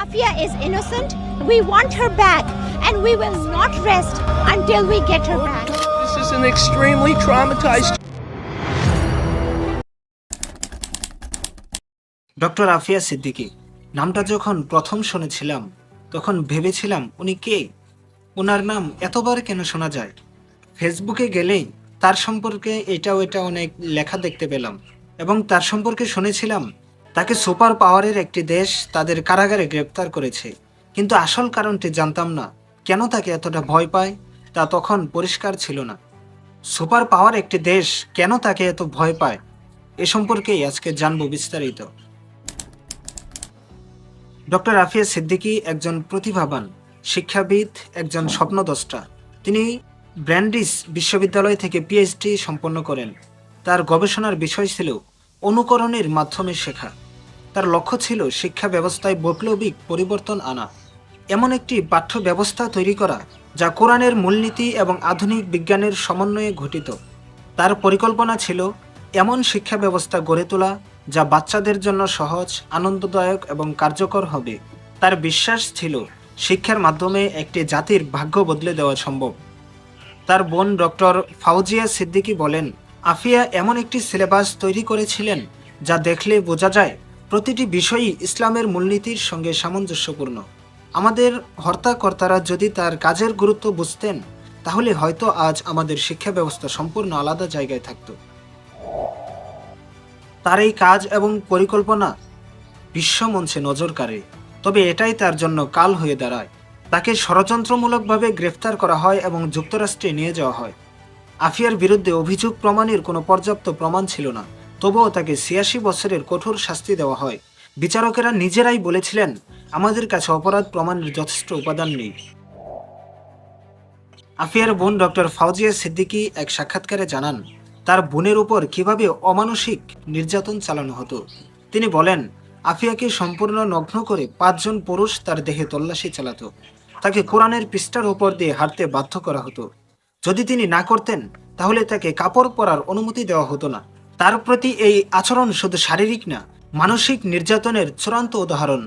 Afia is innocent. We want her back, and we will not rest until we get her back. This is an extremely traumatized doctor Afia Siddiqui নামটা যখন প্রথম শুনেছিলাম তখন ভেবেছিলাম উনি কে ওনার নাম এতবার কেন শোনা যায় ফেসবুকে গেলেই তার সম্পর্কে এটা ওটা অনেক লেখা দেখতে পেলাম এবং তার সম্পর্কে শুনেছিলাম তাকে সুপার পাওয়ারের একটি দেশ তাদের কারাগারে গ্রেপ্তার করেছে। কিন্তু আসল কারণটি জানতাম না। কেন তাকে এতটা ভয় পায়, তা তখন পরিষ্কার ছিল না। সুপার পাওয়ার একটি দেশ কেন তাকে এত ভয় পায়, এ সম্পর্কেই আজকে জানব বিস্তারিত। ডক্টর আফিয়া সিদ্দিকী একজন প্রতিভাবান, শিক্ষাবিদ, একজন স্বপ্নদ্রষ্টা। তিনি ব্র্যান্ডিস বিশ্ববিদ্যালয় থেকে পিএইচডি সম্পন্ন করেন। তার গবেষণার বিষয় ছিল অনুকরণের মাধ্যমে শেখা। তার লক্ষ্য ছিল শিক্ষা ব্যবস্থায় বৈপ্লবিক পরিবর্তন আনা। এমন একটি পাঠ্য ব্যবস্থা তৈরি করা, যা কোরআনের মূলনীতি এবং আধুনিক বিজ্ঞানের সমন্বয়ে ঘটিত। তার পরিকল্পনা ছিল এমন শিক্ষা ব্যবস্থা গড়ে তোলা, যা বাচ্চাদের জন্য সহজ, আনন্দদায়ক এবং কার্যকর হবে। তার বিশ্বাস ছিল শিক্ষার মাধ্যমে একটি জাতির ভাগ্য বদলে দেওয়া সম্ভব। তার বোন ডক্টর ফাউজিয়া সিদ্দিকী বলেন আফিয়া এমন একটি সিলেবাস তৈরি করেছিলেন যা দেখলে বোঝা যায় প্রতিটি বিষয়ই ইসলামের মূলনীতির সঙ্গে সামঞ্জস্যপূর্ণ। আমাদের হর্তাকর্তারা যদি তার কাজের গুরুত্ব বুঝতেন, তাহলে হয়তো আজ আমাদের শিক্ষা ব্যবস্থা সম্পূর্ণ আলাদা জায়গায় থাকত। তার এই কাজ এবং পরিকল্পনা বিশ্বমঞ্চে নজর কাড়ে, তবে এটাই তার জন্য কাল হয়ে দাঁড়ায়। তাকে ষড়যন্ত্রমূলকভাবে গ্রেফতার করা হয় এবং যুক্তরাষ্ট্রে নিয়ে যাওয়া হয়। আফিয়ার বিরুদ্ধে অভিযোগ প্রমাণের কোনো পর্যাপ্ত প্রমাণ ছিল না। তবুও তাকে ছিয়াশি বছরের কঠোর শাস্তি দেওয়া হয়। বিচারকেরা নিজেরাই বলেছিলেন, আমাদের কাছে অপরাধ প্রমাণের যথেষ্ট উপাদান নেই। আফিয়ার বোন ডক্টর ফাউজিয়া সিদ্দিকী এক সাক্ষাৎকারে জানান, তার বোনের উপর কীভাবে অমানসিক নির্যাতন চালানো হতো? তিনি বলেন, আফিয়াকে সম্পূর্ণ নগ্ন করে পাঁচজন পুরুষ তার দেহে তল্লাশি চালাতো। তাকে কোরআনের পৃষ্ঠার উপর দিয়ে হাঁটতে বাধ্য করা হতো। যদি তিনি না করতেন, তাহলে তাকে কাপড় পরার অনুমতি দেওয়া হতো না। তার প্রতি এই আচরণ শুধু শারীরিক না, মানসিক নির্যাতনের চূড়ান্ত উদাহরণ।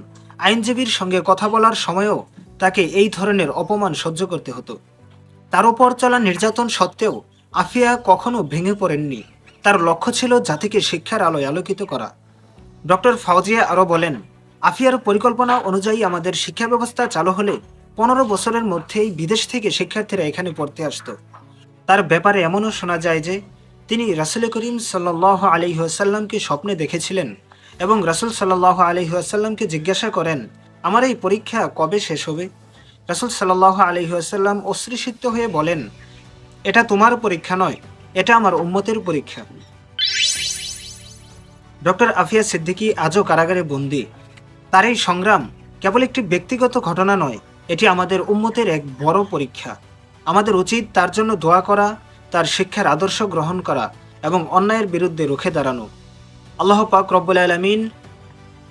আইনজীবীর সঙ্গে কথা বলার সময়ও তাকে এই ধরনের অপমান সহ্য করতে হতো। তার ওপর চলা নির্যাতন সত্ত্বেও আফিয়া কখনো ভেঙে পড়েননি। তার লক্ষ্য ছিল জাতিকে শিক্ষার আলোয় আলোকিত করা। ডক্টর ফাউজিয়া আরও বলেন, আফিয়ার পরিকল্পনা অনুযায়ী আমাদের শিক্ষা ব্যবস্থা চালু হলে পনেরো বছরের মধ্যেই বিদেশ থেকে শিক্ষার্থীরা এখানে পড়তে আসতো। তার ব্যাপারে এমনও শোনা যায় যে, তিনি রাসুল করিম সাল্লাহ আলিহাসাল্লামকে স্বপ্নে দেখেছিলেন এবং রাসুল সাল্লাহ আলিহাসাল্লামকে জিজ্ঞাসা করেন, আমার এই পরীক্ষা কবে শেষ হবে? রাসুল সাল্লাহ আলিহাসাল্লাম অশ্রীসিক্ত হয়ে বলেন, এটা তোমার পরীক্ষা নয়, এটা আমার উম্মতের পরীক্ষা। ডক্টর আফিয়া সিদ্দিকী আজও কারাগারে বন্দী। তার এই সংগ্রাম কেবল একটি ব্যক্তিগত ঘটনা নয় এটি আমাদের উম্মতের এক বড় পরীক্ষা। আমাদের উচিত তার জন্য দোয়া করা, তার শিক্ষার আদর্শ গ্রহণ করা এবং অন্যায়ের বিরুদ্ধে রুখে দাঁড়ানো। আল্লাহ পাক রব্বুল আলমিন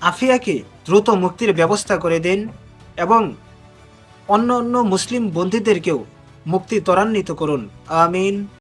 আফিয়াকে দ্রুত মুক্তির ব্যবস্থা করে দেন এবং অন্য অন্য মুসলিম বন্ধুদেরকেও মুক্তি ত্বরান্বিত করুন। আমিন।